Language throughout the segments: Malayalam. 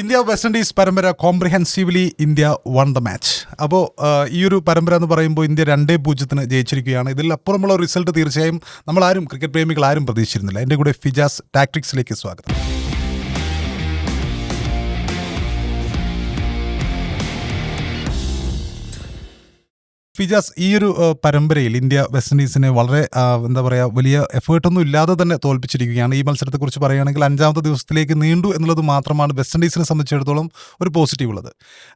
ഇന്ത്യ വെസ്റ്റ് ഇൻഡീസ് പരമ്പര comprehensively India won the match അപ്പോൾ ഈ ഒരു പരമ്പര എന്ന് പറയുമ്പോൾ ഇന്ത്യ രണ്ടേ പൂജ്യത്തിന് ജയിച്ചിരിക്കുകയാണ്. ഇതിൽ അപ്പുറമുള്ള റിസൾട്ട് തീർച്ചയായും നമ്മളാരും ക്രിക്കറ്റ് പ്രേമികൾ ആരും പ്രതീക്ഷിച്ചിരുന്നില്ല. എന്റെ കൂടെ ഫിജാസ് ടാക്ടിക്സിലേക്ക് സ്വാഗതം. ഫിജാസ് ഈ ഒരു പരമ്പരയിൽ ഇന്ത്യ വെസ്റ്റ് ഇൻഡീസിനെ വളരെ എന്താ പറയുക വലിയ എഫേർട്ടൊന്നും ഇല്ലാതെ തന്നെ തോൽപ്പിച്ചിരിക്കുകയാണ്. ഈ മത്സരത്തെക്കുറിച്ച് പറയുകയാണെങ്കിൽ അഞ്ചാമത്തെ ദിവസത്തിലേക്ക് നീണ്ടു എന്നുള്ളത് മാത്രമാണ് വെസ്റ്റ് ഇൻഡീസിനെ സംബന്ധിച്ചിടത്തോളം ഒരു പോസിറ്റീവ് ഉള്ളത്.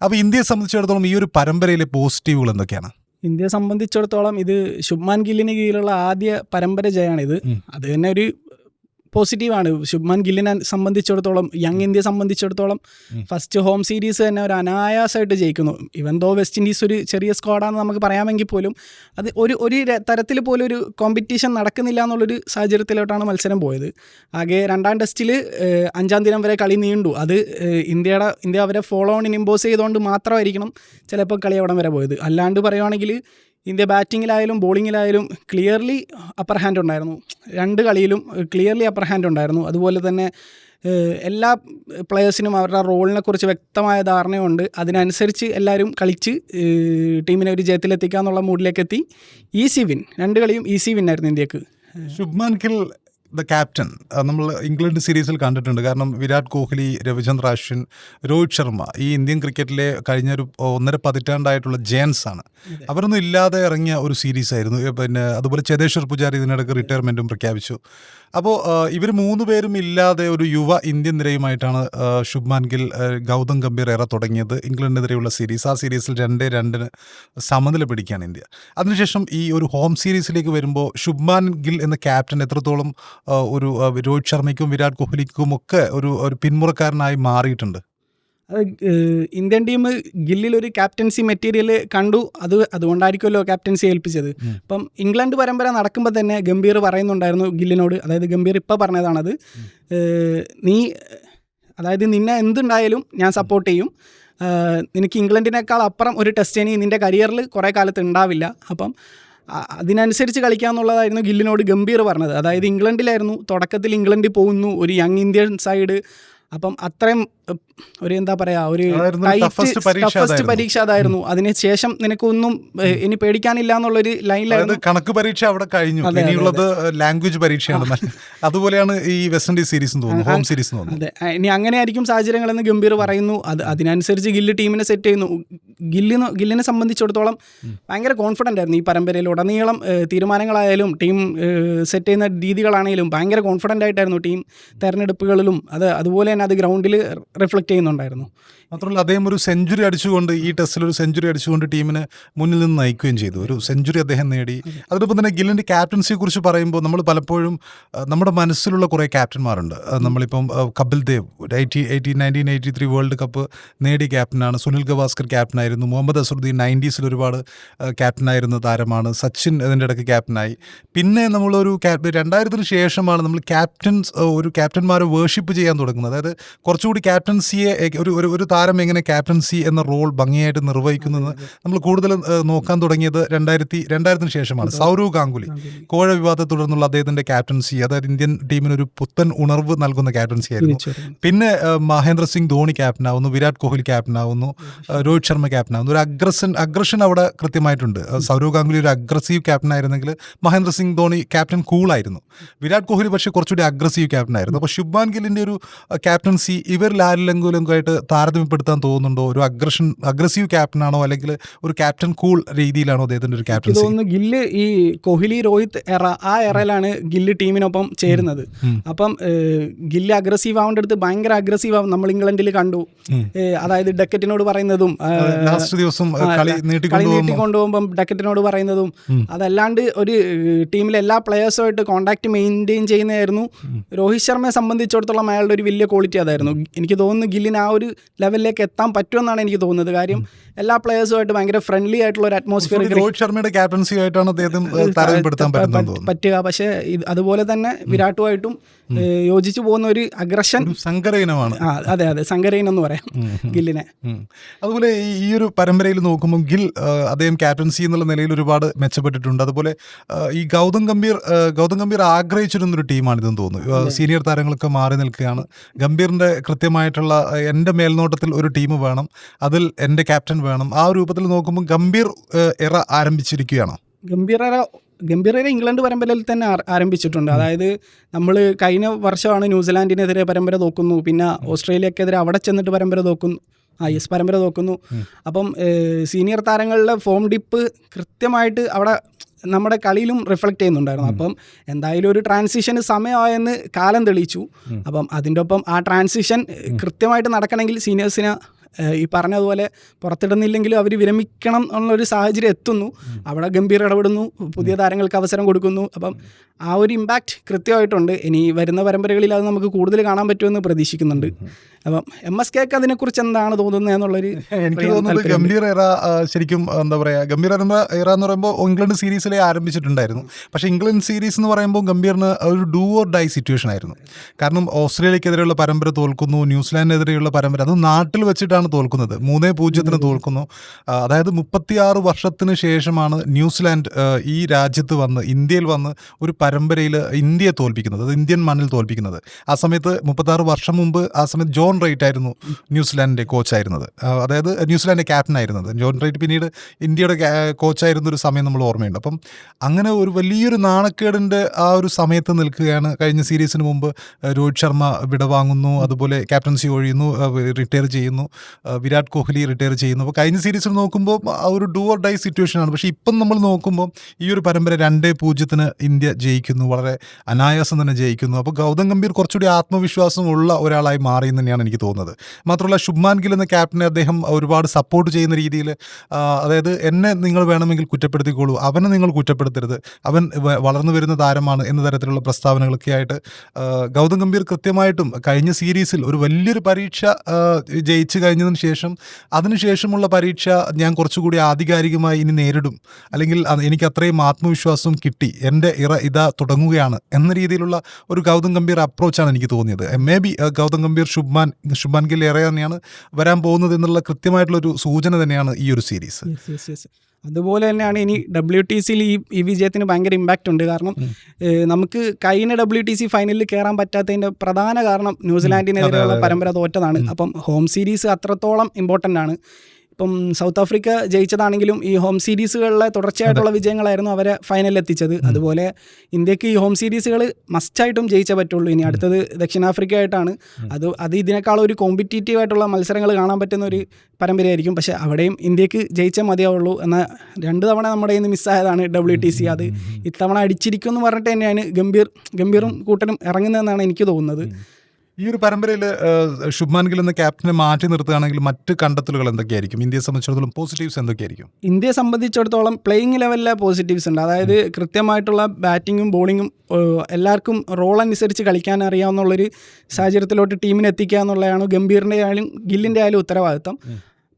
അപ്പോൾ ഇന്ത്യയെ സംബന്ധിച്ചിടത്തോളം ഈ ഒരു പരമ്പരയിലെ പോസിറ്റീവുകൾ എന്തൊക്കെയാണ്? ഇന്ത്യയെ സംബന്ധിച്ചിടത്തോളം ഇത് ശുഭ്മാൻ ഗില്ലിന് കീഴിലുള്ള ആദ്യ പരമ്പര ജയമാണിത്. അത് തന്നെ ഒരു പോസിറ്റീവാണ്. ശുഭ്മാൻ ഗില്ലിനെ സംബന്ധിച്ചിടത്തോളം യങ് ഇന്ത്യയെ സംബന്ധിച്ചിടത്തോളം ഫസ്റ്റ് ഹോം സീരീസ് തന്നെ ഒരു അനായാസമായിട്ട് ജയിക്കുന്നു. ഇവൻ ദോ വെസ്റ്റ് ഇൻഡീസ് ഒരു ചെറിയ സ്ക്വാഡാണെന്ന് നമുക്ക് പറയാമെങ്കിൽ പോലും അത് ഒരു ഒരു തരത്തിൽ പോലും ഒരു കോമ്പറ്റീഷൻ നടക്കുന്നില്ല എന്നുള്ളൊരു സാഹചര്യത്തിലോട്ടാണ് മത്സരം പോയത്. ആകെ രണ്ടാം ടെസ്റ്റിൽ അഞ്ചാം ദിനം വരെ കളി നീണ്ടു. അത് ഇന്ത്യയുടെ ഇന്ത്യ അവരെ ഫോളോ ഓൺ ഇമ്പോസ് ചെയ്തുകൊണ്ട് മാത്രമായിരിക്കണം ചിലപ്പോൾ കളി അവിടം വരെ പോയത്. അല്ലാണ്ട് പറയുവാണെങ്കിൽ ഇന്ത്യ ബാറ്റിങ്ങിലായാലും ബോളിങ്ങിലായാലും ക്ലിയർലി അപ്പർ ഹാൻഡ് ഉണ്ടായിരുന്നു. രണ്ട് കളിയിലും ക്ലിയർലി അപ്പർ ഹാൻഡ് ഉണ്ടായിരുന്നു. അതുപോലെ തന്നെ എല്ലാ പ്ലെയേഴ്സിനും അവരുടെ റോളിനെ കുറിച്ച് വ്യക്തമായ ധാരണയുണ്ട്. അതിനനുസരിച്ച് എല്ലാവരും കളിച്ച് ടീമിനെ ഒരു ജയത്തിലെത്തിക്കുക എന്നുള്ള മൂഡിലേക്ക് എത്തി. ഈസി വിൻ രണ്ട് കളിയും ഈസി വിൻ ആയിരുന്നു ഇന്ത്യയ്ക്ക്. ശുഭ്മാൻ ഗിൽ ദ ക്യാപ്റ്റൻ നമ്മൾ ഇംഗ്ലണ്ട് സീരീസിൽ കണ്ടിട്ടുണ്ട്. കാരണം വിരാട് കോഹ്ലി രവിചന്ദ്ര അശ്വിൻ രോഹിത് ശർമ്മ ഈ ഇന്ത്യൻ ക്രിക്കറ്റിലെ കഴിഞ്ഞ ഒരു ഒന്നര പതിറ്റാണ്ടായിട്ടുള്ള ജയൻസ് ആണ്. അവരൊന്നും ഇല്ലാതെ ഇറങ്ങിയ ഒരു സീരീസ് ആയിരുന്നു. പിന്നെ അതുപോലെ ചേതേശ്വർ പൂജാരി ഇതിനിടയ്ക്ക് റിട്ടയർമെന്റും പ്രഖ്യാപിച്ചു. അപ്പോൾ ഇവർ മൂന്ന് പേരും ഇല്ലാതെ ഒരു യുവ ഇന്ത്യൻ നിരയുമായിട്ടാണ് ശുഭ്മാൻ ഗിൽ ഗൗതം ഗംഭീർ ഏറെ തുടങ്ങിയത് ഇംഗ്ലണ്ടിനെതിരെയുള്ള സീരീസ്. ആ സീരീസിൽ രണ്ട് രണ്ടിന് സമനില പിടിക്കുകയാണ് ഇന്ത്യ. അതിനുശേഷം ഈ ഒരു ഹോം സീരീസിലേക്ക് വരുമ്പോൾ ശുഭ്മാൻ ഗിൽ എന്ന ക്യാപ്റ്റൻ എത്രത്തോളം ഒരു രോഹിത് ശർമ്മയ്ക്കും വിരാട് കോഹ്ലിക്കും ഒക്കെ ഒരു ഒരു പിന്മുറക്കാരനായി മാറിയിട്ടുണ്ട്. അത് ഇന്ത്യൻ ടീം ഗില്ലിൽ ഒരു ക്യാപ്റ്റൻസി മെറ്റീരിയൽ കണ്ടു. അത് അതുകൊണ്ടായിരിക്കുമല്ലോ ക്യാപ്റ്റൻസി ഏൽപ്പിച്ചത്. ഇപ്പം അപ്പം ഇംഗ്ലണ്ട് പരമ്പര നടക്കുമ്പോൾ തന്നെ ഗംഭീർ പറയുന്നുണ്ടായിരുന്നു ഗില്ലിനോട്. അതായത് ഗംഭീർ ഇപ്പോൾ പറഞ്ഞതാണത്. നീ അതായത് നിന്നെ എന്തുണ്ടായാലും ഞാൻ സപ്പോർട്ട് ചെയ്യും. നിനക്ക് ഇംഗ്ലണ്ടിനേക്കാൾ അപ്പുറം ഒരു ടെസ്റ്റ് ഇനി നിന്റെ കരിയറിൽ കുറേ കാലത്ത് ഉണ്ടാവില്ല. അപ്പം അതിനനുസരിച്ച് അതിനനുസരിച്ച് കളിക്കാന്നുള്ളതായിരുന്നു ഗില്ലിനോട് ഗംഭീർ പറഞ്ഞത്. അതായത് ഇംഗ്ലണ്ടിലായിരുന്നു തുടക്കത്തിൽ ഇംഗ്ലണ്ടിൽ പോകുന്നു. ഒരു യങ് ഇന്ത്യൻ സൈഡ് അപ്പം അത്രയും ഒരു എന്താ പറയാ ഒരു ഫസ്റ്റ് പരീക്ഷ അതായിരുന്നു. അതിനുശേഷം നിനക്കൊന്നും ഇനി പേടിക്കാനില്ല എന്നുള്ളൊരു ലൈനിലായിരുന്നു. കണക്ക് പരീക്ഷ അവിടെ കഴിഞ്ഞു. ഇനിയുള്ളത് ലാംഗ്വേജ് പരീക്ഷയാണ്. അതുപോലെയാണ് ഈ വെസ്റ്റ് ഇൻഡീസ് സീരീസ് തോന്നുന്നു ഹോം സീരീസ് തോന്നുന്നു. അതെ അങ്ങനെ ഇനി അങ്ങനെയായിരിക്കും സാഹചര്യങ്ങളെന്ന് ഗംഭീർ പറയുന്നു. അത് അതിനനുസരിച്ച് ഗില്ല് ടീമിനെ സെറ്റ് ചെയ്യുന്നു. ഗില്ലിന് ഗില്ലിനെ സംബന്ധിച്ചിടത്തോളം ഭയങ്കര കോൺഫിഡന്റ് ആയിരുന്നു ഈ പരമ്പരയിൽ ഉടനീളം തീരുമാനങ്ങളായാലും ടീം സെറ്റ് ചെയ്യുന്ന രീതികളാണെങ്കിലും ഭയങ്കര കോൺഫിഡന്റ് ആയിട്ടായിരുന്നു ടീം തെരഞ്ഞെടുപ്പുകളിലും. അത് അതുപോലെ തന്നെ അത് ഗ്രൗണ്ടിൽ റിഫ്ലക്റ്റ് ചെയ്യുന്നുണ്ടായിരുന്നു. മാത്രമല്ല അദ്ദേഹം ഒരു സെഞ്ചുറി അടിച്ചുകൊണ്ട് ഈ ടെസ്റ്റിൽ ഒരു സെഞ്ചുറി അടിച്ചുകൊണ്ട് ടീമിനെ മുന്നിൽ നിന്ന് നയിക്കുകയും ചെയ്തു. ഒരു സെഞ്ചുറി അദ്ദേഹം നേടി. അതോടൊപ്പം തന്നെ ഗില്ലിന്റെ ക്യാപ്റ്റൻസിയെ കുറിച്ച് പറയുമ്പോൾ നമ്മൾ പലപ്പോഴും നമ്മുടെ മനസ്സിലുള്ള കുറേ ക്യാപ്റ്റന്മാരുണ്ട് നമ്മളിപ്പം Kapil Dev eighty eighty nineteen eighty three world cup നേടിയ ക്യാപ്റ്റനാണ് സുനിൽ ഗവാസ്കർ ക്യാപ്റ്റനായിരുന്നു മുഹമ്മദ് അസറുദ്ദീൻ നയന്റീസിൽ ഒരുപാട് ക്യാപ്റ്റനായിരുന്ന താരമാണ്. സച്ചിൻ ഇതിന്റെ ഇടയ്ക്ക് ക്യാപ്റ്റനായി പിന്നെ നമ്മളൊരു ക്യാപ്റ്റൻ രണ്ടായിരത്തിന് ശേഷമാണ് നമ്മൾ ക്യാപ്റ്റൻസ് ഒരു ക്യാപ്റ്റന്മാരെ വേർഷിപ്പ് ചെയ്യാൻ തുടങ്ങുന്നത്. അതായത് കുറച്ചുകൂടി ക്യാപ്റ്റൻസിയെ ഒരു ഒരു താരം എങ്ങനെ ക്യാപ്റ്റൻസി എന്ന റോൾ ഭംഗിയായിട്ട് നിർവഹിക്കുന്നത് നമ്മൾ കൂടുതൽ നോക്കാൻ തുടങ്ങിയത് രണ്ടായിരത്തി രണ്ടായിരത്തിന് ശേഷമാണ്. സൗരവ് ഗാംഗുലി. കോഴ വിവാദത്തെ തുടർന്നുള്ള അദ്ദേഹത്തിന്റെ ക്യാപ്റ്റൻസി അതായത് ഇന്ത്യൻ ടീമിന് ഒരു പുത്തൻ ഉണർവ് നൽകുന്ന ക്യാപ്റ്റൻസി ആയിരുന്നു. പിന്നെ മഹേന്ദ്ര സിംഗ് ധോണി ക്യാപ്റ്റനാവുന്നു വിരാട് കോഹ്ലി ക്യാപ്റ്റനാവുന്നു രോഹിത് ശർമ്മ ക്യാപ്റ്റനാവുന്നു. ഒരു അഗ്രസൻ അഗ്രഷൻ അവിടെ കൃത്യമായിട്ടുണ്ട്. സൗരവ് ഗാംഗുലി ഒരു അഗ്രസീവ് ക്യാപ്റ്റൻ ആയിരുന്നെങ്കിൽ മഹേന്ദ്ര സിംഗ് ധോണി ക്യാപ്റ്റൻ കൂളായിരുന്നു. വിരാട് കോഹ്ലി പക്ഷേ കുറച്ചുകൂടി അഗ്രസീവ് ക്യാപ്റ്റൻ ആയിരുന്നു അപ്പോൾ ശുഭാൻ ഗില്ലിന്റെ ഒരു ക്യാപ്റ്റൻസി ആരിലെങ്കിലും ആയിട്ട് താരതമ്യപ്പെടുത്താൻ തോന്നുന്നുണ്ടോ? ഒരു അഗ്രഷൻ അഗ്രസീവ് ക്യാപ്റ്റൻ ആണോ? അല്ലെങ്കിൽ ഒരു ക്യാപ്റ്റൻ കൂൾ രീതിയിലാണോ അദ്ദേഹത്തിന്റെ ഒരു ക്യാപ്റ്റൻ തോന്നുന്നു ഗില്ല് ഈ കോഹ്ലി രോഹിത് എറ ആ എറയിലാണ് ഗില്ല് ടീമിനൊപ്പം ചേരുന്നത്. അപ്പം ഗില്ല് അഗ്രസീവ് ആവേണ്ട അടുത്ത് ഭയങ്കര അഗ്രസീവ് ആവും. നമ്മൾ ഇംഗ്ലണ്ടിൽ കണ്ടു. അതായത് ഡക്കറ്റിനോട് പറയുന്നതും ലാസ്റ്റ് ദിവസം കളി നീട്ടി കൊണ്ടുപോകുമ്പം ഡക്കറ്റിനോട് പറയുന്നതും. അതല്ലാണ്ട് ഒരു ടീമിലെ എല്ലാ പ്ലെയേഴ്സുമായിട്ട് കോണ്ടാക്ട് മെയിന്റെയിൻ ചെയ്യുന്നതായിരുന്നു. രോഹിത് ശർമ്മയെ സംബന്ധിച്ചിടത്തോളം അയാളുടെ ഒരു വലിയ ക്വാളിറ്റി അതായിരുന്നു. എനിക്ക് തോന്നുന്നു ഗില്ലിന് ആ ഒരു ലെവലിലേക്ക് എത്താൻ പറ്റുമെന്നാണ് എനിക്ക് തോന്നുന്നത്. കാര്യം എല്ലാ പ്ലെയേഴ്സുമായിട്ട് ഭയങ്കര ഫ്രണ്ട്ലി ആയിട്ടുള്ള ഒരു അറ്റ്മോസ്ഫിയർ രോഹിത് ശർമ്മയുടെ ക്യാപ്റ്റൻസി ആയിട്ടാണ് അദ്ദേഹം പറ്റുക. പക്ഷേ അതുപോലെ തന്നെ വിരാട്ടുമായിട്ടും യോജിച്ചു പോകുന്ന ഒരു അഗ്രഷൻ. ഒരു സങ്കര ഇനമാണ് ആ അതെ അതെ സങ്കരയിൻ എന്ന് പറയാം ഗില്ലിനെ. അതുപോലെ ഈ ഒരു പരമ്പരയിൽ നോക്കുമ്പോൾ ഗിൽ അദ്ദേഹം ക്യാപ്റ്റൻസി എന്നുള്ള നിലയിൽ ഒരുപാട് മെച്ചപ്പെട്ടിട്ടുണ്ട്. അതുപോലെ ഈ ഗൗതം ഗംഭീർ ഗൗതം ഗംഭീർ ആഗ്രഹിച്ചിരുന്നൊരു ടീമാണിതെന്ന് തോന്നുന്നു. സീനിയർ താരങ്ങളൊക്കെ മാറി നിൽക്കുകയാണ്. ഗംഭീറിന്റെ കൃത്യമായിട്ടുള്ള എന്റെ മേൽനോട്ടത്തിൽ ഒരു ടീം വേണം. അതിൽ എന്റെ ക്യാപ്റ്റൻ വേണം. ആ രൂപത്തിൽ നോക്കുമ്പോൾ ഗംഭീർ എറ എറ ഗംഭീർ ഗംഭീര ഗംഭീര ഇംഗ്ലണ്ട് പരമ്പരയിൽ തന്നെ ആരംഭിച്ചിട്ടുണ്ട്. അതായത് നമ്മൾ കഴിഞ്ഞ വർഷമാണ് ന്യൂസിലാൻഡിനെതിരെ പരമ്പര തോക്കുന്നു. പിന്നെ ഓസ്ട്രേലിയക്കെതിരെ അവിടെ ചെന്നിട്ട് പരമ്പര തോക്കുന്നു. ആ യെസ് പരമ്പര നോക്കുന്നു അപ്പം സീനിയർ താരങ്ങളുടെ ഫോം ഡിപ്പ് കൃത്യമായിട്ട് അവിടെ നമ്മുടെ കളിയിലും റിഫ്ലക്റ്റ് ചെയ്യുന്നുണ്ടായിരുന്നു. അപ്പം എന്തായാലും ഒരു ട്രാൻസിഷന് സമയമായെന്ന് കാലം തെളിയിച്ചു. അപ്പം അതിന്റെ ഒപ്പം ആ ട്രാൻസിഷൻ കൃത്യമായിട്ട് നടക്കണമെങ്കിൽ സീനിയേഴ്സിനെ ഈ പറഞ്ഞതുപോലെ പുറത്തിടുന്നില്ലെങ്കിലും അവർ വിരമിക്കണം എന്നുള്ളൊരു സാഹചര്യം എത്തുന്നു. അവിടെ ഗംഭീർ ഇടപെടുന്നു. പുതിയ താരങ്ങൾക്ക് അവസരം കൊടുക്കുന്നു. അപ്പം ആ ഒരു ഇമ്പാക്റ്റ് കൃത്യമായിട്ടുണ്ട്. ഇനി വരുന്ന പരമ്പരകളിൽ അത് നമുക്ക് കൂടുതൽ കാണാൻ പറ്റുമെന്ന് പ്രതീക്ഷിക്കുന്നുണ്ട്. അപ്പം എം എസ് കെക്ക് അതിനെക്കുറിച്ച് എന്താണ് തോന്നുന്നത് എന്നുള്ളൊരു എനിക്ക് തോന്നുന്നത്. ഗംഭീർ എറ ശരിക്കും എന്താ പറയുക ഗംഭീർ എറ എന്ന് പറയുമ്പോൾ ഇംഗ്ലണ്ട് സീരീസിലെ ആരംഭിച്ചിട്ടുണ്ടായിരുന്നു. പക്ഷേ ഇംഗ്ലണ്ട് സീരീസ് എന്ന് പറയുമ്പോൾ ഗംഭീറിന് ഒരു ഡൂ ഓർ ഡൈ സിറ്റുവേഷൻ ആയിരുന്നു. കാരണം ഓസ്ട്രേലിയക്കെതിരെയുള്ള പരമ്പര തോൽക്കുന്നു ന്യൂസിലാൻഡിനെതിരെയുള്ള പരമ്പര അത് നാട്ടിൽ വെച്ചിട്ടാണ് തോൽക്കുന്നത്. മൂന്നേ പൂജ്യത്തിന് തോൽക്കുന്നു. അതായത് മുപ്പത്തിയാറ് വർഷത്തിന് ശേഷമാണ് ന്യൂസിലാൻഡ് ഈ രാജ്യത്ത് വന്ന് ഇന്ത്യയിൽ വന്ന് ഒരു പരമ്പരയിൽ ഇന്ത്യയെ തോൽപ്പിക്കുന്നത് അത് ഇന്ത്യൻ മണ്ണിൽ തോൽപ്പിക്കുന്നത്. ആ സമയത്ത് മുപ്പത്താറ് വർഷം മുമ്പ് ആ സമയത്ത് ജോൺ റൈറ്റ് ആയിരുന്നു ന്യൂസിലാൻഡിന്റെ കോച്ചായിരുന്നത് അതായത് ന്യൂസിലാൻഡിന്റെ ക്യാപ്റ്റൻ ആയിരുന്നത്. ജോൺ റൈറ്റ് പിന്നീട് ഇന്ത്യയുടെ കോച്ചായിരുന്ന ഒരു സമയം നമ്മൾ ഓർമ്മയുണ്ട്. അപ്പം അങ്ങനെ ഒരു വലിയൊരു നാണക്കേടിന്റെ ആ ഒരു സമയത്ത് നിൽക്കുകയാണ്. കഴിഞ്ഞ സീരീസിന് മുമ്പ് രോഹിത് ശർമ്മ വിടവാങ്ങുന്നു. അതുപോലെ ക്യാപ്റ്റൻസി ഒഴിയുന്നു. റിട്ടയർ ചെയ്യുന്നു. വിരാട് കോഹ്ലി റിട്ടയർ ചെയ്യുന്നു. അപ്പോൾ കഴിഞ്ഞ സീരീസിൽ നോക്കുമ്പോൾ ആ ഒരു ഡൂ ഓർ ഡൈ സിറ്റുവേഷനാണ് പക്ഷേ ഇപ്പം നമ്മൾ നോക്കുമ്പോൾ ഈ ഒരു പരമ്പര രണ്ടേ പൂജ്യത്തിന് ഇന്ത്യ ജയിക്കുന്നു. വളരെ അനായാസം തന്നെ ജയിക്കുന്നു. അപ്പോൾ ഗൗതം ഗംഭീർ കുറച്ചുകൂടി ആത്മവിശ്വാസം ഉള്ള ഒരാളായി മാറി എന്ന് തന്നെയാണ് എനിക്ക് തോന്നുന്നത്. മാത്രമല്ല ശുഭ്മാൻ ഗിൽ എന്ന ക്യാപ്റ്റനെ അദ്ദേഹം ഒരുപാട് സപ്പോർട്ട് ചെയ്യുന്ന രീതിയിൽ അതായത് എന്നെ നിങ്ങൾ വേണമെങ്കിൽ കുറ്റപ്പെടുത്തിക്കോളൂ അവനെ നിങ്ങൾ കുറ്റപ്പെടുത്തരുത് അവൻ വളർന്നു വരുന്ന താരമാണ് എന്ന തരത്തിലുള്ള പ്രസ്താവനകളൊക്കെ ആയിട്ട് ഗൗതം ഗംഭീർ കൃത്യമായിട്ടും കഴിഞ്ഞ സീരീസിൽ ഒരു വലിയൊരു പരീക്ഷ ജയിച്ചു കഴിഞ്ഞതിന് ശേഷം അതിനുശേഷമുള്ള പരീക്ഷ ഞാൻ കുറച്ചുകൂടി ആധികാരികമായി ഇനി നേരിടും അല്ലെങ്കിൽ എനിക്ക് അത്രയും ആത്മവിശ്വാസം കിട്ടി എന്റെ ഇറ ഇതാ തുടങ്ങുകയാണ് എന്ന രീതിയിലുള്ള ഒരു ഗൗതം ഗംഭീർ അപ്രോച്ചാണ് എനിക്ക് തോന്നിയത്. മേ ബി ഗൗതം ഗംഭീർ ശുഭ്മാൻ ശുഭ്മാൻ ഗിൽ ഏറെ തന്നെയാണ് വരാൻ പോകുന്നത് എന്നുള്ള കൃത്യമായിട്ടുള്ളൊരു സൂചന തന്നെയാണ് ഈ ഒരു സീരീസ്. അതുപോലെ തന്നെയാണ് ഇനി ഡബ്ല്യു ടി സിയിൽ ഈ ഈ വിജയത്തിന് ഭയങ്കര ഇമ്പാക്റ്റ് ഉണ്ട്. കാരണം നമുക്ക് കഴിഞ്ഞ ഡബ്ല്യു ടി സി ഫൈനലിൽ കയറാൻ പറ്റാത്തതിന്റെ പ്രധാന കാരണം ന്യൂസിലാൻഡിനെതിരെയുള്ള പരമ്പര തോറ്റതാണ്. അപ്പം ഹോം സീരീസ് അത്രത്തോളം ഇമ്പോർട്ടന്റ് ആണ്. ഇപ്പം സൗത്ത് ആഫ്രിക്ക ജയിച്ചതാണെങ്കിലും ഈ ഹോം സീരീസുകളിലെ തുടർച്ചയായിട്ടുള്ള വിജയങ്ങളായിരുന്നു അവരെ ഫൈനലിൽ എത്തിച്ചത് അതുപോലെ ഇന്ത്യയ്ക്ക് ഈ ഹോം സീരീസുകൾ മസ്റ്റായിട്ടും ജയിച്ചേ പറ്റുള്ളൂ. ഇനി അടുത്തത് ദക്ഷിണാഫ്രിക്ക ആയിട്ടാണ് അത് അത് ഇതിനേക്കാൾ ഒരു കോമ്പറ്റീറ്റീവ് ആയിട്ടുള്ള മത്സരങ്ങൾ കാണാൻ പറ്റുന്ന ഒരു പരമ്പരയായിരിക്കും. പക്ഷേ അവിടെയും ഇന്ത്യയ്ക്ക് ജയിച്ചേ മതിയാവുള്ളൂ എന്നാൽ രണ്ട് തവണ നമ്മുടെ ഇന്ന് മിസ്സായതാണ് ഡബ്ല്യു ടി സി. അത് ഇത്തവണ അടിച്ചിരിക്കും എന്ന് പറഞ്ഞിട്ട് തന്നെയാണ് ഗംഭീർ ഗംഭീറും കൂട്ടനും ഇറങ്ങുന്നതെന്നാണ് എനിക്ക് തോന്നുന്നത്. ഈ ഒരു പരമ്പരയിൽ ശുഭ്മാൻ ഗിൽ എന്ന ക്യാപ്റ്റനെ മാറ്റി നിർത്തുകയാണെങ്കിൽ മറ്റ് കണ്ടെത്തലുകൾ എന്തൊക്കെയായിരിക്കും? ഇന്ത്യയെ സംബന്ധിച്ചിടത്തോളം പോസിറ്റീവ്സ് എന്തൊക്കെയായിരിക്കും? ഇന്ത്യയെ സംബന്ധിച്ചിടത്തോളം പ്ലേയിങ് ലെവലിലെ പോസിറ്റീവ്സ് ഉണ്ട്. അതായത് കൃത്യമായിട്ടുള്ള ബാറ്റിങ്ങും ബോളിങ്ങും എല്ലാവർക്കും റോൾ അനുസരിച്ച് കളിക്കാൻ അറിയാവുന്നുള്ളൊരു സാഹചര്യത്തിലോട്ട് ടീമിനെ എത്തിക്കുക എന്നുള്ളതാണ് ഗംഭീറിന്റെ ആയാലും ഗില്ലിന്റെ ആയാലും ഉത്തരവാദിത്തം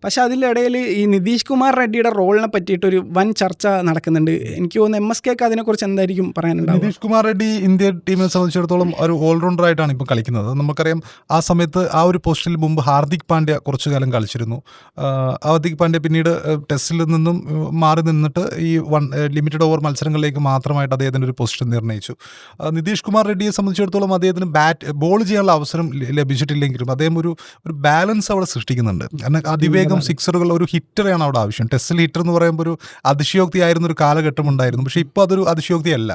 പക്ഷേ അതിലിടയിൽ ഈ നിതീഷ് കുമാർ റെഡ്ഡിയുടെ റോളിനെ പറ്റിയിട്ടൊരു വൻ ചർച്ച നടക്കുന്നുണ്ട്. എനിക്ക് തോന്നുന്നു എം എസ് കെക്ക് അതിനെക്കുറിച്ച് എന്തായിരിക്കും പറയാനുണ്ട് നിതീഷ് കുമാർ റെഡ്ഡി ഇന്ത്യ ടീമിനെ സംബന്ധിച്ചിടത്തോളം ഒരു ഓൾറൗണ്ടർ ആയിട്ടാണ് ഇപ്പം കളിക്കുന്നത്. നമുക്കറിയാം ആ സമയത്ത് ആ ഒരു പോസ്റ്റിൽ മുമ്പ് ഹാർദിക് പാണ്ഡ്യ കുറച്ചു കാലം കളിച്ചിരുന്നു. ഹാർദിക് പാണ്ഡ്യ പിന്നീട് ടെസ്റ്റിൽ നിന്നും മാറി നിന്നിട്ട് ഈ വൺ ലിമിറ്റഡ് ഓവർ മത്സരങ്ങളിലേക്ക് മാത്രമായിട്ട് അദ്ദേഹത്തിന്റെ ഒരു പൊസിഷൻ നിർണയിച്ചു നിതീഷ് കുമാർ റെഡ്ഡിയെ സംബന്ധിച്ചിടത്തോളം അദ്ദേഹത്തിന് ബാറ്റ് ബോൾ ചെയ്യാനുള്ള അവസരം ലഭിച്ചിട്ടില്ലെങ്കിലും അദ്ദേഹം ഒരു ഒരു ബാലൻസ് അവിടെ സൃഷ്ടിക്കുന്നുണ്ട്. കാരണം അതിവേഗം സിക്സറുകൾ ഒരു ഹിറ്ററെയാണ് അവിടെ ആവശ്യം. ടെസ്റ്റിൽ ഹിറ്റർ എന്ന് പറയുമ്പോൾ ഒരു അതിശയോക്തി ആയിരുന്ന ഒരു കാലഘട്ടം ഉണ്ടായിരുന്നു. പക്ഷേ ഇപ്പോൾ അതൊരു അതിശയോക്തി അല്ല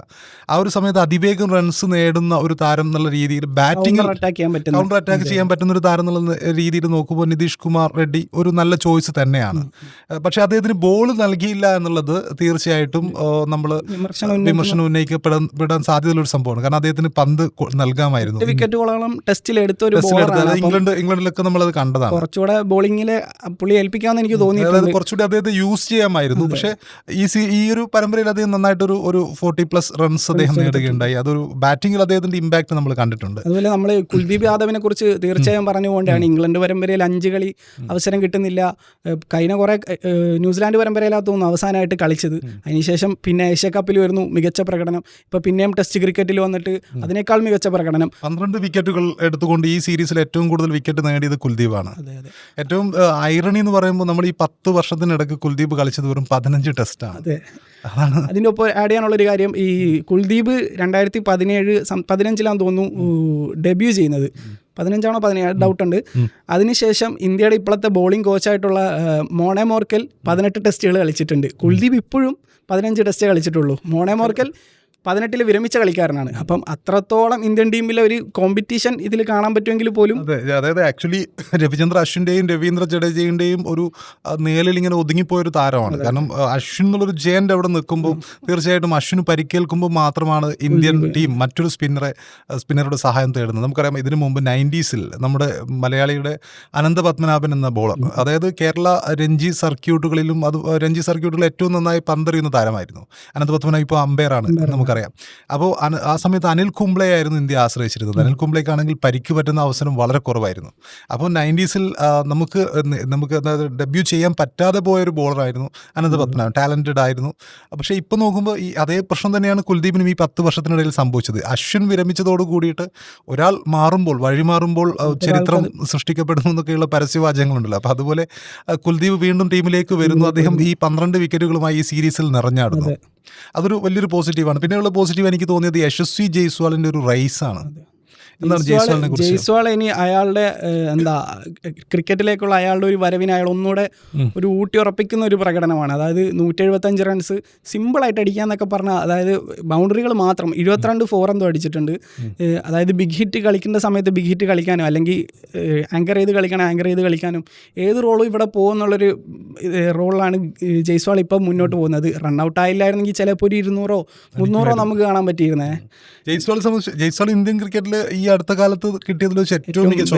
ആ ഒരു സമയത്ത് അതിവേഗം റൺസ് നേടുന്ന ഒരു താരം എന്നുള്ള രീതിയിൽ ബാറ്റിംഗിൽ അറ്റാക്ക് ചെയ്യാൻ പറ്റുന്ന കൗണ്ടർ അറ്റാക്ക് ചെയ്യാൻ പറ്റുന്ന ഒരു താരം എന്നുള്ള രീതിയിൽ നോക്കുമ്പോൾ നിതീഷ് കുമാർ റെഡ്ഡി ഒരു നല്ല ചോയ്സ് തന്നെയാണ്. പക്ഷെ അദ്ദേഹത്തിന് ബോൾ നൽകിയില്ല എന്നുള്ളത് തീർച്ചയായിട്ടും നമ്മൾ വിമർശനം ഉന്നയിക്കപ്പെടാൻ സാധ്യതയുള്ള ഒരു സംഭവമാണ്. കാരണം അദ്ദേഹത്തിന് പന്ത് നൽകാമായിരുന്നു. വിക്കറ്റുകളോളം ടെസ്റ്റിൽ എടുത്ത ഒരു ഇംഗ്ലണ്ട് ഇംഗ്ലണ്ടിലൊക്കെ നമ്മളത് കണ്ടതാണ്. കുറച്ചുകൂടെ ബോളിങ്ങിൽ പുള്ളി ഏൽപ്പിക്കാമെന്ന് എനിക്ക് തോന്നിയിട്ടുണ്ട്. കുറച്ചുകൂടി അദ്ദേഹത്തെ യൂസ് ചെയ്യാമായിരുന്നു. പക്ഷേ ഈ ഈ ഒരു പരമ്പരയിൽ അദ്ദേഹം നന്നായിട്ടൊരു ഒരു ഫോർട്ടി പ്ലസ് റൺസ് അദ്ദേഹം നേടുകയുണ്ടായി. അതൊരു ബാറ്റിംഗിൽ അദ്ദേഹത്തിന്റെ ഇമ്പാക്ട് നമ്മൾ കണ്ടിട്ടുണ്ട്. അതുപോലെ നമ്മൾ കുൽദീപ് യാദവിനെ കുറിച്ച് തീർച്ചയായും പറഞ്ഞുകൊണ്ടാണ് ഇംഗ്ലണ്ട് പരമ്പരയിൽ അഞ്ച് കളി അവസരം കിട്ടുന്നില്ല. കഴിഞ്ഞ കുറെ ന്യൂസിലാൻഡ് പരമ്പരയിലാത്ത തോന്നുന്നു അവസാനമായിട്ട് കളിച്ചത്. അതിനുശേഷം പിന്നെ ഏഷ്യ കപ്പിൽ വരുന്നു മികച്ച പ്രകടനം. ഇപ്പൊ പിന്നെയും ടെസ്റ്റ് ക്രിക്കറ്റിൽ വന്നിട്ട് അതിനേക്കാൾ മികച്ച പ്രകടനം. പന്ത്രണ്ട് വിക്കറ്റുകൾ എടുത്തുകൊണ്ട് ഈ സീരീസിൽ ഏറ്റവും കൂടുതൽ വിക്കറ്റ് നേടിയത് കുൽദീപാണ്. ഏറ്റവും അതെ ഐറണി എന്ന് പറയുമ്പോൾ നമ്മൾ ഈ പത്ത് വർഷത്തിനിടക്ക് കുൽദീപ് കളിച്ചത് വെറും പതിനഞ്ച് ടെസ്റ്റാണ് അതെ. അതാണ്. അതിനൊപ്പം ആഡ് ആഡ് ചെയ്യാനുള്ളൊരു കാര്യം ഈ കുൽദീപ് രണ്ടായിരത്തി പതിനേഴ് പതിനഞ്ചിലാന്ന് തോന്നുന്നു ഡെബ്യൂ ചെയ്യുന്നത്. പതിനഞ്ചാണോ പതിനേഴ്? ഡൗട്ട് ഉണ്ട്. അതിനുശേഷം ഇന്ത്യയുടെ ഇപ്പോഴത്തെ ബോളിംഗ് കോച്ചായിട്ടുള്ള മോണെ മോർക്കൽ പതിനെട്ട് ടെസ്റ്റുകൾ കളിച്ചിട്ടുണ്ട്. കുൽദീപ് ഇപ്പോഴും പതിനഞ്ച് ടെസ്റ്റേ കളിച്ചിട്ടുള്ളൂ. മോണെ മോർക്കൽ പതിനെട്ടിൽ വിരമിച്ച കളിക്കാരനാണ്. അപ്പം അത്രത്തോളം ഇന്ത്യൻ ടീമിലെ ഒരു കോമ്പറ്റീഷൻ ഇതിൽ കാണാൻ പറ്റുമെങ്കിൽ പോലും അതെ അതായത് ആക്ച്വലി രവിചന്ദ്ര അശ്വിന്റെയും രവീന്ദ്ര ജഡേജയുടെയും ഒരു നേലിൽ നിഴലിൽ ഇങ്ങനെ ഒതുങ്ങിപ്പോയ ഒരു താരമാണ് കാരണം അശ്വിൻ എന്നുള്ളൊരു ജയന്റ് അവിടെ നിൽക്കുമ്പോൾ തീർച്ചയായിട്ടും അശ്വിന് പരിക്കേൽക്കുമ്പോൾ മാത്രമാണ് ഇന്ത്യൻ ടീം മറ്റൊരു സ്പിന്നറെ സ്പിന്നറുടെ സഹായം തേടുന്നത്. നമുക്കറിയാം ഇതിനു മുമ്പ് നയന്റീസിൽ നമ്മുടെ മലയാളിയുടെ അനന്ത പത്മനാഭൻ എന്ന ബോളർ അതായത് കേരള രഞ്ജി സർക്യൂട്ടുകളിലും അത് രഞ്ജി സർക്യൂട്ടുകളിൽ ഏറ്റവും നന്നായി പന്തെറിയുന്ന താരമായിരുന്നു. അനന്ത പത്മനാഭ് ഇപ്പോൾ അമ്പയറാണ് നമുക്കറിയാം. അപ്പോൾ ആ സമയത്ത് അനിൽ കുംബ്ലെ ആയിരുന്നു ഇന്ത്യ ആശ്രയിച്ചിരുന്നത്. അനിൽ കുംബ്ലേക്കാണെങ്കിൽ പരിക്ക് പറ്റുന്ന അവസരം വളരെ കുറവായിരുന്നു. അപ്പോൾ നയന്റീസിൽ നമുക്ക് നമുക്ക് ഡെബ്യൂ ചെയ്യാൻ പറ്റാതെ പോയ ഒരു ബോളറായിരുന്നു അനന്ത് പത്മനാഭൻ. ടാലന്റഡ് ആയിരുന്നു. പക്ഷേ ഇപ്പോൾ നോക്കുമ്പോൾ ഈ അതേ പ്രശ്നം തന്നെയാണ് കുൽദീപിനും ഈ പത്ത് വർഷത്തിനിടയിൽ സംഭവിച്ചത്. അശ്വിൻ വിരമിച്ചതോട് കൂടിയിട്ട് ഒരാൾ മാറുമ്പോൾ വഴി മാറുമ്പോൾ ആ, ചരിത്രം സൃഷ്ടിക്കപ്പെടുന്നു എന്നൊക്കെയുള്ള പരസ്യവാചകങ്ങളുണ്ടല്ലോ. അപ്പോൾ അതുപോലെ കുൽദീപ് വീണ്ടും ടീമിലേക്ക് വരുന്നു. അദ്ദേഹം ഈ പന്ത്രണ്ട് വിക്കറ്റുകളുമായി ഈ സീരീസിൽ നിറഞ്ഞാടുന്നു. അതൊരു വലിയൊരു പോസിറ്റീവാണ്. പിന്നെയുള്ള പോസിറ്റീവ് എനിക്ക് തോന്നിയത് യശസ്വി ജയ്സ്വാളിന്റെ ഒരു റൈസ് ആണ് ജയ്സ്വാൾ ഇനി അയാളുടെ എന്താ ക്രിക്കറ്റിലേക്കുള്ള അയാളുടെ ഒരു വരവിന് അയാൾ ഒന്നുകൂടെ ഒരു ഊട്ടി ഉറപ്പിക്കുന്ന ഒരു പ്രകടനമാണ്. അതായത് നൂറ്റി എഴുപത്തഞ്ച് റൺസ് സിമ്പിളായിട്ട് അടിക്കാന്നൊക്കെ പറഞ്ഞാൽ അതായത് ബൗണ്ടറികൾ മാത്രം ഇരുപത്തിരണ്ട് ഫോർ എന്തോ അടിച്ചിട്ടുണ്ട്. അതായത് ബിഗ് ഹിറ്റ് കളിക്കേണ്ട സമയത്ത് ബിഗ് ഹിറ്റ് കളിക്കാനും അല്ലെങ്കിൽ ആങ്കർ ചെയ്ത് കളിക്കണം ആങ്കർ ചെയ്ത് കളിക്കാനും ഏത് റോളും ഇവിടെ പോകുമെന്നുള്ളൊരു റോളിലാണ് ജയ്സ്വാൾ ഇപ്പം മുന്നോട്ട് പോകുന്നത്. റൺ ഔട്ട് ആയില്ലായിരുന്നെങ്കിൽ ചിലപ്പോൾ ഒരു ഇരുന്നൂറോ മുന്നൂറോ നമുക്ക് കാണാൻ പറ്റിയിരുന്നേ. ജയ്സ്വാൾ സംബന്ധിച്ച് ജയ്സ്വാൾ ഇന്ത്യൻ ക്രിക്കറ്റിൽ ഈ അടുത്ത കാലത്ത് കിട്ടിയതിൽ വെച്ച് ഏറ്റവും മികച്ച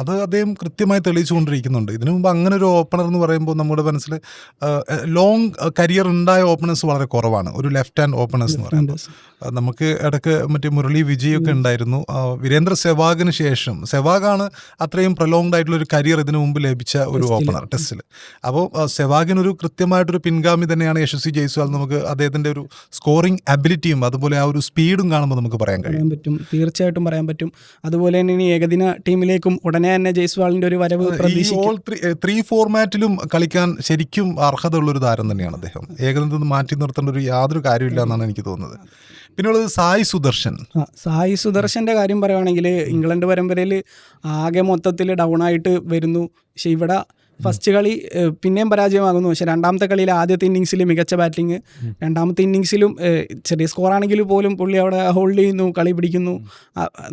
അതെ അദ്ദേഹം കൃത്യമായി തെളിയിച്ചുകൊണ്ടിരിക്കുന്നുണ്ട്. ഇതിനു മുമ്പ് അങ്ങനെ ഒരു ഓപ്പണർ എന്ന് പറയുമ്പോൾ നമ്മുടെ മനസ്സിൽ ലോങ് കരിയർ ഉണ്ടായ ഓപ്പണേഴ്സ് വളരെ കുറവാണ്. ഒരു ലെഫ്റ്റ് ഹാൻഡ് ഓപ്പണേഴ്സ് എന്ന് പറയുമ്പോൾ. നമുക്ക് ഇടയ്ക്ക് മറ്റേ മുരളി വിജയൊക്കെ ഉണ്ടായിരുന്നു. വീരേന്ദ്ര സെവാഗിന് ശേഷം സെവാഗാണ് അത്രയും പ്രൊലോങ്ഡ് ആയിട്ടുള്ള ഒരു കരിയർ ഇതിനു മുമ്പ് ലഭിച്ച ഒരു ഓപ്പണർ ടെസ്റ്റിൽ അപ്പോൾ സെവാഗിനൊരു കൃത്യമായിട്ടൊരു പിൻഗാമി തന്നെയാണ് യശസ്വി ജയ്സ്വാൾ നമുക്ക് അദ്ദേഹത്തിന്റെ ഒരു സ്കോറിംഗ് അബിലിറ്റിയും അതുപോലെ ആ ഒരു സ്പീഡും കാണുമ്പോൾ നമുക്ക് പറയാൻ കഴിയും. പറ്റും. തീർച്ചയായിട്ടും പറയാൻ പറ്റും. അതുപോലെ തന്നെ ഇനി ഏകദിന ടീമിലേക്കും ഉടനെ തന്നെ ജയ്സ്വാളിന്റെ ഒരു വരവ് ഓൾ ത്രീ ഫോർമാറ്റിലും കളിക്കാൻ ശരിക്കും അർഹതയുള്ള ഒരു താരം തന്നെയാണ് അദ്ദേഹം. ഏകദിനത്തിൽ നിന്ന് മാറ്റി നിർത്തേണ്ട ഒരു യാതൊരു കാര്യമില്ല എന്നാണ് എനിക്ക് തോന്നുന്നത്. പിന്നെയുള്ളത് സായി സുദർശൻ. സായി സുദർശന്റെ കാര്യം പറയുകയാണെങ്കിൽ ഇംഗ്ലണ്ട് പരമ്പരയിൽ ആകെ മൊത്തത്തിൽ ഡൗൺ ആയിട്ട് വരുന്നു. പക്ഷെ ഇവിടെ ഫസ്റ്റ് കളി പിന്നെയും പരാജയമാകുന്നു. പക്ഷെ രണ്ടാമത്തെ കളിയിൽ ആദ്യത്തെ ഇന്നിങ്സിൽ മികച്ച ബാറ്റിംഗ്. രണ്ടാമത്തെ ഇന്നിങ്സിലും ചെറിയ ചെറിയ സ്കോറാണെങ്കിൽ പോലും പുള്ളി അവിടെ ഹോൾഡ് ചെയ്യുന്നു കളി പിടിക്കുന്നു.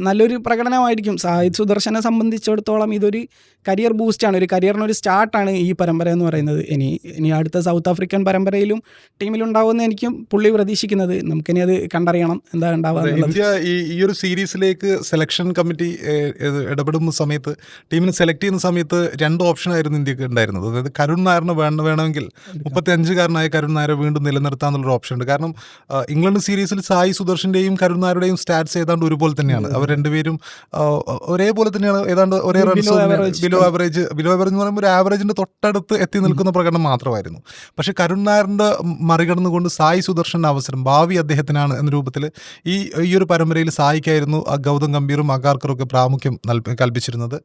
നല്ലൊരു പ്രകടനമായിരിക്കും. സാഹിദ് സുദർശനെ സംബന്ധിച്ചിടത്തോളം ഇതൊരു കരിയർ ബൂസ്റ്റാണ് ഒരു കരിയറിനൊരു സ്റ്റാർട്ടാണ് ഈ പരമ്പര എന്ന് പറയുന്നത്. ഇനി ഇനി അടുത്ത സൗത്ത് ആഫ്രിക്കൻ പരമ്പരയിലും ടീമിലുണ്ടാവുമെന്ന് എനിക്കും പുള്ളി പ്രതീക്ഷിക്കുന്നത്. നമുക്കിനി അത് കണ്ടറിയണം എന്താ ഉണ്ടാവുക ഇന്ത്യ ഈ ഈ ഒരു സീരീസിലേക്ക് സെലക്ഷൻ കമ്മിറ്റി ഇടപെടുന്ന സമയത്ത് ടീമിനെ സെലക്ട് ചെയ്യുന്ന സമയത്ത് രണ്ട് ഓപ്ഷൻ ആയിരുന്നു ഇന്ത്യയ്ക്ക് ഉണ്ടായിരുന്നത്. അതായത് കരുൺ നായറിന് വേണ്ട വേണമെങ്കിൽ മുപ്പത്തി അഞ്ചുകാരനായ കരുൺ നായരെ വീണ്ടും നിലനിർത്താന്നുള്ളൊരു ഓപ്ഷൻ ഉണ്ട്. കാരണം ഇംഗ്ലണ്ട് സീരീസിൽ സായി സുദർശന്റെയും കരുൺ നായരുടെയും സ്റ്റാറ്റ്സ് ഏതാണ്ട് ഒരുപോലെ തന്നെയാണ്. അവർ രണ്ടുപേരും ഒരേപോലെ തന്നെയാണ്. ഏതാണ്ട് ഒരേ runs below average below average എന്ന് പറയുമ്പോൾ ഒരു ആവറേജിന്റെ തൊട്ടടുത്ത് എത്തി നിൽക്കുന്ന പ്രകടനം മാത്രമായിരുന്നു. പക്ഷെ കരുൺ നായറിന്റെ മറികടന്നുകൊണ്ട് സായി സുദർശന്റെ അവസരം ഭാവി അദ്ദേഹത്തിനാണ് എന്ന രൂപത്തിൽ ഈ ഈ ഒരു പരമ്പരയിൽ സായിക്കായിരുന്നു ആ ഗൗതം ഗംഭീറും അഗാർക്കറും ഒക്കെ പ്രാമുഖ്യം കൽപ്പിച്ചിരുന്നത്.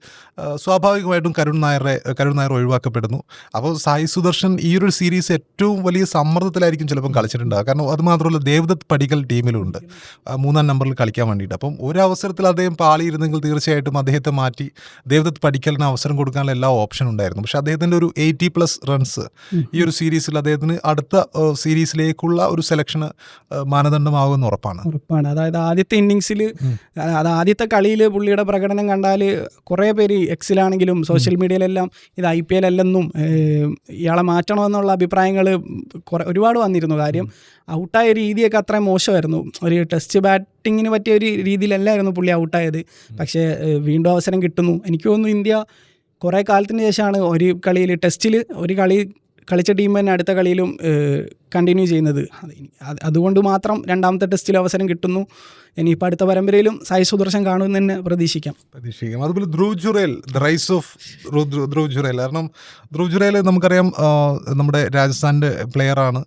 സ്വാഭാവികമായിട്ടും കരുൺ നായരെ കരുൺ നായർ ഒഴിവാക്കപ്പെടുന്നു. അപ്പോൾ സായി സുദർശൻ ഈ ഒരു സീരീസ് ഏറ്റവും വലിയ സമ്മർദ്ദത്തിലായിരിക്കും ചിലപ്പം കളിച്ചിട്ടുണ്ടാകുക കാരണം അതുമാത്രമല്ല ദേവദത്ത് പടികൾ ടീമിലുണ്ട് മൂന്നാം നമ്പറിൽ കളിക്കാൻ വേണ്ടിയിട്ട്. അപ്പം ഒരു അവസരത്തിൽ അദ്ദേഹം പാളിയിരുന്നെങ്കിൽ തീർച്ചയായിട്ടും അദ്ദേഹത്തെ മാറ്റി ദേവദത്ത് പടിക്കലിന് അവസരം കൊടുക്കാനുള്ള എല്ലാ ഓപ്ഷൻ ഉണ്ടായിരുന്നു. പക്ഷേ അദ്ദേഹത്തിന്റെ ഒരു എയ്റ്റി പ്ലസ് റൺസ് ഈ ഒരു സീരീസിൽ അദ്ദേഹത്തിന് അടുത്ത സീരീസിലേക്കുള്ള ഒരു സെലക്ഷന് മാനദണ്ഡമാകുമെന്ന് ഉറപ്പാണ്. ഉറപ്പാണ്. അതായത് ആദ്യത്തെ ഇന്നിങ്സിൽ അത് ആദ്യത്തെ കളിയിൽ പുള്ളിയുടെ പ്രകടനം കണ്ടാൽ കുറേ പേര് എക്സിലാണെങ്കിലും സോഷ്യൽ മീഡിയയിലെല്ലാം ഇത് ഐ പി എൽ അല്ലെന്നും ഇയാളെ മാറ്റണമെന്നുള്ള അഭിപ്രായങ്ങൾ കുറേ ഒരുപാട് വന്നിരുന്നു. കാര്യം ഔട്ടായ രീതിയൊക്കെ അത്രയും മോശമായിരുന്നു. ഒരു ടെസ്റ്റ് ബാറ്റിങ്ങിന് പറ്റിയ ഒരു രീതിയിലല്ലായിരുന്നു പുള്ളി ഔട്ടായത്. പക്ഷേ വീണ്ടും അവസരം കിട്ടുന്നു. എനിക്ക് തോന്നുന്നു ഇന്ത്യ കുറേ കാലത്തിന് ശേഷമാണ് ഒരു കളിയിൽ ടെസ്റ്റിൽ ഒരു കളി കളിച്ച ടീം തന്നെ അടുത്ത കളിയിലും കണ്ടിന്യൂ ചെയ്യുന്നത്. അതുകൊണ്ട് മാത്രം രണ്ടാമത്തെ ടെസ്റ്റിൽ അവസരം കിട്ടുന്നു. ഇനിയിപ്പോൾ അടുത്ത പരമ്പരയിലും സായി സുദർശൻ കാണുമെന്ന് തന്നെ പ്രതീക്ഷിക്കാം. പ്രതീക്ഷിക്കാം. അതുപോലെ Dhruv Jurel the rise of Dhruv Jurel. കാരണം ധ്രുവ് ജുറേൽ നമുക്കറിയാം നമ്മുടെ രാജസ്ഥാന്റെ പ്ലെയറാണ്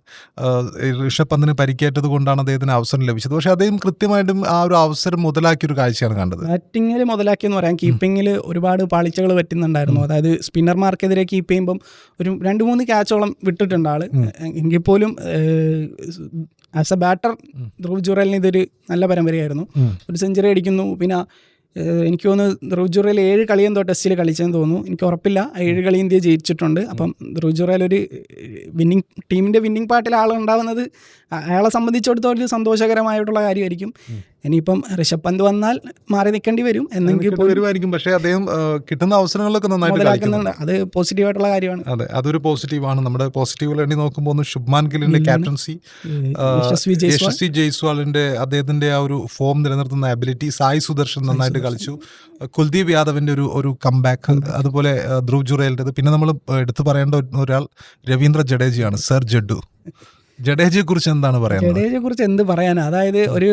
ഋഷഭ് പന്തിന് പരിക്കേറ്റത് കൊണ്ടാണ് അദ്ദേഹത്തിന് അവസരം ലഭിച്ചത്. പക്ഷേ അദ്ദേഹം കൃത്യമായിട്ടും ആ ഒരു അവസരം മുതലാക്കിയ ഒരു കാഴ്ചയാണ് കണ്ടത്. ബാറ്റിങ്ങിൽ മുതലാക്കിയെന്ന് പറയാം. കീപ്പിങ്ങിൽ ഒരുപാട് പാളിച്ചകൾ പറ്റുന്നുണ്ടായിരുന്നു. അതായത് സ്പിന്നർമാർക്കെതിരെ കീപ്പ് ചെയ്യുമ്പം ഒരു രണ്ട് മൂന്ന് ക്യാച്ചോളം വിട്ടിട്ടുണ്ട് ആൾ എങ്കിൽ പോലും ആസ് എ ബാറ്റർ ധ്രുവ് ജുറലിന് ഇതൊരു നല്ല പരമ്പരയായിരുന്നു. ഒരു സെഞ്ചുറി അടിക്കുന്നു. പിന്നെ എനിക്ക് തോന്നുന്നു ധ്രുവ് ഏഴ് കളി എന്തോ ടെസ്റ്റിൽ കളിച്ചെന്ന് തോന്നുന്നു. എനിക്ക് ഉറപ്പില്ല. ഏഴ് കളി ഇന്ത്യ ജയിച്ചിട്ടുണ്ട്. അപ്പം ധ്രുവ് ജുറേൽ ഒരു വിന്നിങ് ടീമിന്റെ വിന്നിങ് പാർട്ടിൽ ആളുണ്ടാവുന്നത് അയാളെ സംബന്ധിച്ചിടത്തോളം ഒരു സന്തോഷകരമായിട്ടുള്ള കാര്യമായിരിക്കും. ഇനിയിപ്പം ഋഷഭ് പന്ത് വന്നാൽ മാറി നിൽക്കേണ്ടി വരും. എന്നെങ്കിൽ വരുമായിരിക്കും. പക്ഷേ അദ്ദേഹം കിട്ടുന്ന അവസരങ്ങളിലൊക്കെ നന്നായിട്ട് അത് പോസിറ്റീവായിട്ടുള്ള കാര്യമാണ്. അതെ അതൊരു പോസിറ്റീവാണ്. നമ്മുടെ പോസിറ്റീവ് എണ്ണി നോക്കുമ്പോൾ ഒന്ന് ശുഭ്മാൻ ഗില്ലിന്റെ ക്യാപ്റ്റൻസി യശസ്വി ജയ്സ്വാളിന്റെ അദ്ദേഹത്തിന്റെ ആ ഒരു ഫോം നിലനിർത്തുന്ന അബിലിറ്റി സായി സുദർശൻ നന്നായിട്ട് കളിച്ചു. കുൽദീപ് യാദവിന്റെ ഒരു ഒരു കംബാക്ക് അതുപോലെ ധ്രുവ് ജുറേലിന്റെ പിന്നെ നമ്മൾ എടുത്തു പറയേണ്ട ഒരാൾ രവീന്ദ്ര ജഡേജയാണ് സർ ജഡ്ഡു ജഡേജയെ കുറിച്ച് എന്താണ് പറയുന്നത്? ജഡേജയെ കുറിച്ച് എന്ത് പറയാനാ? അതായത് ഒരു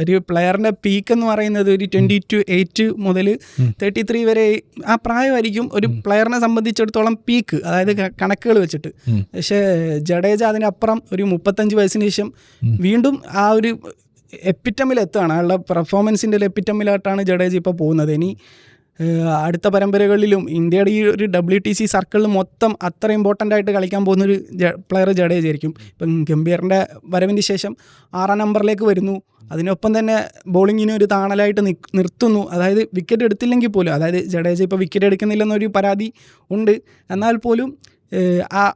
ഒരു പ്ലെയറിന്റെ പീക്ക് എന്ന് പറയുന്നത് ഒരു ട്വന്റി ടു എയ്റ്റ് മുതൽ തേർട്ടി ത്രീ വരെ ആ പ്രായമായിരിക്കും ഒരു പ്ലെയറിനെ സംബന്ധിച്ചിടത്തോളം പീക്ക് അതായത് കണക്കുകൾ വെച്ചിട്ട്. പക്ഷേ ജഡേജ അതിനപ്പുറം ഒരു മുപ്പത്തഞ്ച് വയസ്സിന് ശേഷം വീണ്ടും ആ ഒരു എപ്പിറ്റമിൽ എത്തുകയാണ് അയാളുടെ പെർഫോമൻസിന്റെ എപ്പിറ്റമിലായിട്ടാണ് ജഡേജ ഇപ്പോൾ പോകുന്നത്. ഇനി അടുത്ത പരമ്പരകളിലും ഇന്ത്യയുടെ ഈ ഒരു ഡബ്ല്യു ടി സി സർക്കിളിൽ മൊത്തം അത്ര ഇമ്പോർട്ടന്റ് ആയിട്ട് കളിക്കാൻ പോകുന്നൊരു പ്ലെയർ ജഡേജായിരിക്കും ഇപ്പം ഗംഭീറിന്റെ വരവിന് ശേഷം ആറാം നമ്പറിലേക്ക് വരുന്നു. അതിനൊപ്പം തന്നെ ബോളിങ്ങിന് ഒരു താണലായിട്ട് നിർത്തുന്നു. അതായത് വിക്കറ്റ് എടുത്തില്ലെങ്കിൽ പോലും അതായത് ജഡേജ ഇപ്പോൾ വിക്കറ്റ് എടുക്കുന്നില്ലെന്നൊരു പരാതി ഉണ്ട്. എന്നാൽ പോലും ആ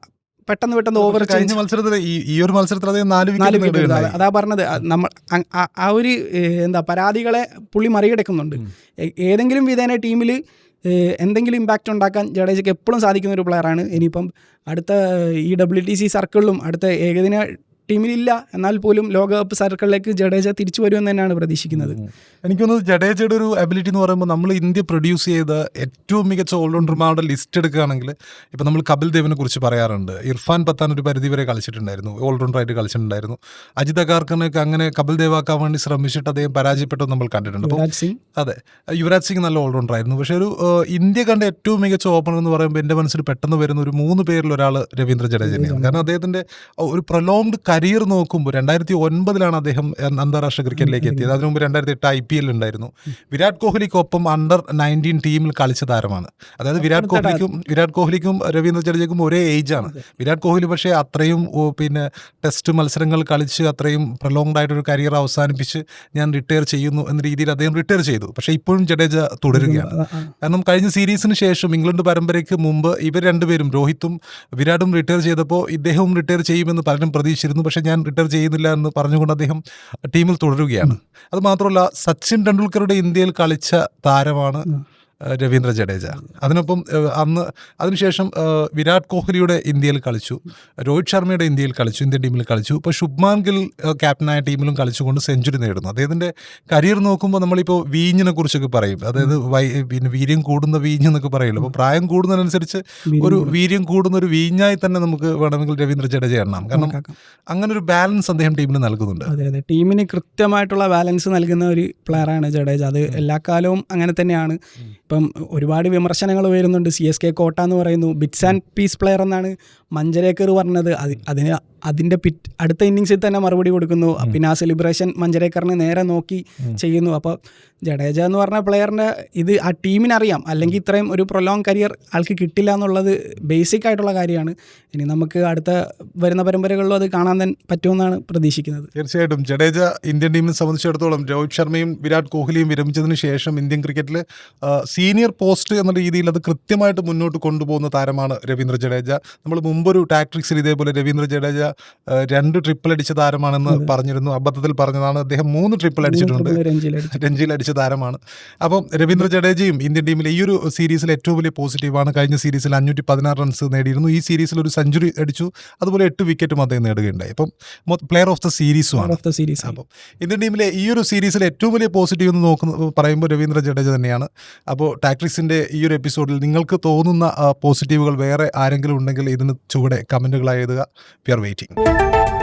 പെട്ടെന്ന് പെട്ടെന്ന് ഓവർ കഴിഞ്ഞ മത്സരത്തിൽ ഈ ഒരു മത്സരത്തിൽ നാല് നാല് വിക്കറ്റ് അതാ പറഞ്ഞത്. നമ്മൾ ആ- ഒരു എന്താ പരാതികളെ പുള്ളി മറികടക്കുന്നുണ്ട്. ഏതെങ്കിലും വിധേന ടീമിൽ എന്തെങ്കിലും ഇമ്പാക്റ്റ് ഉണ്ടാക്കാൻ ജഡേജയ്ക്ക് എപ്പോഴും സാധിക്കുന്ന ഒരു പ്ലെയറാണ് ഇനിയിപ്പം അടുത്ത ഈ ഡബ്ല്യു ടി സി സർക്കിളിലും അടുത്ത ഏകദിന ടീമിലില്ല. എന്നാൽ പോലും ലോകകപ്പ് സർക്കിളിലേക്ക് ജഡേജ തിരിച്ചു വരുമെന്ന് തന്നെയാണ് പ്രതീക്ഷിക്കുന്നത്. എനിക്ക് തോന്നുന്നത് ജഡേജയുടെ ഒരു അബിലിറ്റി എന്ന് പറയുമ്പോൾ നമ്മൾ ഇന്ത്യ പ്രൊഡ്യൂസ് ചെയ്ത ഏറ്റവും മികച്ച ഓൾറൗണ്ടർമാരുടെ ലിസ്റ്റ് എടുക്കുകയാണെങ്കിൽ ഇപ്പം നമ്മൾ കപിൽ ദേവിനെ കുറിച്ച് പറയാറുണ്ട്. ഇർഫാൻ പത്താൻ ഒരു പരിധി വരെ കളിച്ചിട്ടുണ്ടായിരുന്നു. ഓൾറൗണ്ടറായിട്ട് കളിച്ചിട്ടുണ്ടായിരുന്നു. അജിത അഗാർക്കനൊക്കെ അങ്ങനെ കപിൽ ദേവാക്കാൻ വേണ്ടി ശ്രമിച്ചിട്ട് അദ്ദേഹം പരാജയപ്പെട്ടത് നമ്മൾ കണ്ടിട്ടുണ്ട്. അപ്പോൾ യുവരാജ് സിംഗ്? അതെ. യുവരാജ് സിംഗ് നല്ല ഓൾറൗണ്ടർ ആയിരുന്നു. പക്ഷേ ഒരു ഇന്ത്യ കണ്ട ഏറ്റവും മികച്ച ഓപ്പണർ എന്ന് പറയുമ്പോൾ എന്റെ മനസ്സിൽ പെട്ടെന്ന് വരുന്ന ഒരു മൂന്ന് പേരിൽ ഒരാൾ രവീന്ദ്ര ജഡേജ തന്നെയാണ് കാരണം അദ്ദേഹത്തിന്റെ ഒരു പ്രൊലോങ്ഡ് കരിയർ നോക്കുമ്പോൾ രണ്ടായിരത്തി ഒൻപതിലാണ് അദ്ദേഹം അന്താരാഷ്ട്ര ക്രിക്കറ്റിലേക്ക് എത്തിയത്. അതിനു മുമ്പ് രണ്ടായിരത്തി എട്ട് ഐ പി എൽ ഉണ്ടായിരുന്നു. വിരാട് കോഹ്ലിക്കൊപ്പം അണ്ടർ നയന്റീൻ ടീമിൽ കളിച്ച താരമാണ്. അതായത് വിരാട് കോഹ്ലിക്കും വിരാട് കോഹ്ലിക്കും രവീന്ദ്ര ജഡേജയ്ക്കും ഒരേ ഏജ് ആണ്. വിരാട് കോഹ്ലി പക്ഷേ അത്രയും പിന്നെ ടെസ്റ്റ് മത്സരങ്ങൾ കളിച്ച് അത്രയും പ്രലോങ്ഡ് ആയിട്ടൊരു കരിയർ അവസാനിപ്പിച്ച് ഞാൻ റിട്ടയർ ചെയ്യുന്നു എന്ന രീതിയിൽ അദ്ദേഹം റിട്ടയർ ചെയ്തു. പക്ഷേ ഇപ്പോഴും ജഡേജ തുടരുകയാണ്. കാരണം കഴിഞ്ഞ സീരീസിന് ശേഷം ഇംഗ്ലണ്ട് പരമ്പരയ്ക്ക് മുമ്പ് ഇവർ രണ്ടുപേരും രോഹിത്തും വിരാടും റിട്ടയർ ചെയ്തപ്പോൾ ഇദ്ദേഹവും റിട്ടയർ ചെയ്യുമെന്ന് പലരും പ്രതീക്ഷിച്ചിരുന്നു. പക്ഷേ ഞാൻ റിട്ടയർ ചെയ്യുന്നില്ല എന്ന് പറഞ്ഞുകൊണ്ട് അദ്ദേഹം ടീമിൽ തുടരുകയാണ്. അത് മാത്രമല്ല സച്ചിൻ ടെണ്ടുൽക്കറുടെ ഇന്ത്യയിൽ കളിച്ച താരമാണ് രവീന്ദ്ര ജഡേജ. അതിനൊപ്പം അന്ന് അതിനുശേഷം വിരാട് കോഹ്ലിയുടെ ഇന്ത്യയിൽ കളിച്ചു. രോഹിത് ശർമ്മയുടെ ഇന്ത്യയിൽ കളിച്ചു ഇന്ത്യൻ ടീമിൽ കളിച്ചു. ഇപ്പോൾ ശുഭ്മാൻ ഗിൽ ക്യാപ്റ്റനായ ടീമിലും കളിച്ചുകൊണ്ട് സെഞ്ചുറി നേടുന്നു. അദ്ദേഹത്തിന്റെ കരിയർ നോക്കുമ്പോൾ നമ്മളിപ്പോൾ വീഞ്ഞിനെ കുറിച്ചൊക്കെ പറയും. അതായത് വൈ പിന്നെ വീര്യം കൂടുന്ന വീഞ്ഞ് എന്നൊക്കെ പറയുമല്ലോ അപ്പോൾ പ്രായം കൂടുന്നതിനനുസരിച്ച് ഒരു വീര്യം കൂടുന്ന ഒരു വീഞ്ഞായി തന്നെ നമുക്ക് വേണമെങ്കിൽ രവീന്ദ്ര ജഡേജ എണ്ണാം. കാരണം. അങ്ങനെ ഒരു ബാലൻസ് അദ്ദേഹം ടീമിന് നൽകുന്നുണ്ട്. അതെ അതെ. ടീമിന് കൃത്യമായിട്ടുള്ള ബാലൻസ് നൽകുന്ന ഒരു പ്ലെയറാണ് ജഡേജ. അത് എല്ലാ കാലവും അങ്ങനെ തന്നെയാണ്. ഇപ്പം ഒരുപാട് വിമർശനങ്ങൾ വരുന്നുണ്ട് സി എസ് കെ കോട്ട എന്ന് പറയുന്നു. ബിറ്റ്സ് ആൻഡ് പീസ് പ്ലെയർ എന്നാണ് മഞ്ചരേക്കർ പറഞ്ഞത്. അത് അതിന് അതിന്റെ പിറ്റ് അടുത്ത ഇന്നിങ്സിൽ തന്നെ മറുപടി കൊടുക്കുന്നു. പിന്നെ ആ സെലിബ്രേഷൻ മഞ്ചരേക്കറിനെ നേരെ നോക്കി ചെയ്യുന്നു. അപ്പോൾ ജഡേജ എന്ന് പറഞ്ഞ പ്ലെയറിന്റെ ഇത് ആ ടീമിനറിയാം അല്ലെങ്കിൽ ഇത്രയും ഒരു പ്രൊലോങ് കരിയർ ആൾക്ക് കിട്ടില്ല എന്നുള്ളത് ബേസിക് ആയിട്ടുള്ള കാര്യമാണ്. ഇനി നമുക്ക് അടുത്ത വരുന്ന പരമ്പരകളിലും അത് കാണാൻ തന്നെ പറ്റുമെന്നാണ് പ്രതീക്ഷിക്കുന്നത്. തീർച്ചയായിട്ടും. ജഡേജ ഇന്ത്യൻ ടീമിനെ സംബന്ധിച്ചിടത്തോളം രോഹിത് ശർമ്മയും വിരാട് കോഹ്ലിയും വിരമിച്ചതിന് ശേഷം ഇന്ത്യൻ ക്രിക്കറ്റിൽ സീനിയർ പോസ്റ്റ് എന്ന രീതിയിൽ അത് കൃത്യമായിട്ട് മുന്നോട്ട് കൊണ്ടുപോകുന്ന താരമാണ് രവീന്ദ്ര ജഡേജ. നമ്മൾ മുമ്പൊരു ടാക്ട്രിക്സിൽ ഇതേപോലെ രവീന്ദ്ര ജഡേജ രണ്ട് ട്രിപ്പിൾ അടിച്ച താരമാണെന്ന് പറഞ്ഞിരുന്നു. അബദ്ധത്തിൽ പറഞ്ഞതാണ്. അദ്ദേഹം മൂന്ന് ട്രിപ്പിൾ അടിച്ചിട്ടുണ്ട് രഞ്ജിയിൽ അടിച്ചു താരമാണ്. അപ്പം രവീന്ദ്ര ജഡേജയും ഇന്ത്യൻ ടീമിലെ ഈ ഒരു സീരീസിൽ ഏറ്റവും വലിയ പോസിറ്റീവാണ് കഴിഞ്ഞ സീരീസിൽ അഞ്ഞൂറ്റി പതിനാറ് റൺസ് നേടിയിരുന്നു. ഈ സീരീസിൽ ഒരു സെഞ്ചുറി അടിച്ചു. അതുപോലെ എട്ട് വിക്കറ്റും അദ്ദേഹം നേടുകയുണ്ടായി. അപ്പം പ്ലെയർ ഓഫ് ദ സീരീസുമാണ് ഓഫ് ദ സീരീസ് അപ്പം ഇന്ത്യൻ ടീമിലെ ഈ ഒരു സീരീസിൽ ഏറ്റവും വലിയ പോസിറ്റീവ് എന്ന് നോക്കുന്ന പറയുമ്പോൾ രവീന്ദ്ര ജഡേജ തന്നെയാണ്. അപ്പോൾ ടാക്ടിക്സിന്റെ ഈ ഒരു എപ്പിസോഡിൽ നിങ്ങൾക്ക് തോന്നുന്ന പോസിറ്റീവുകൾ വേറെ ആരെങ്കിലും ഉണ്ടെങ്കിൽ ഇതിന് ചുവടെ കമന്റുകളായി എഴുതുക. V R rating.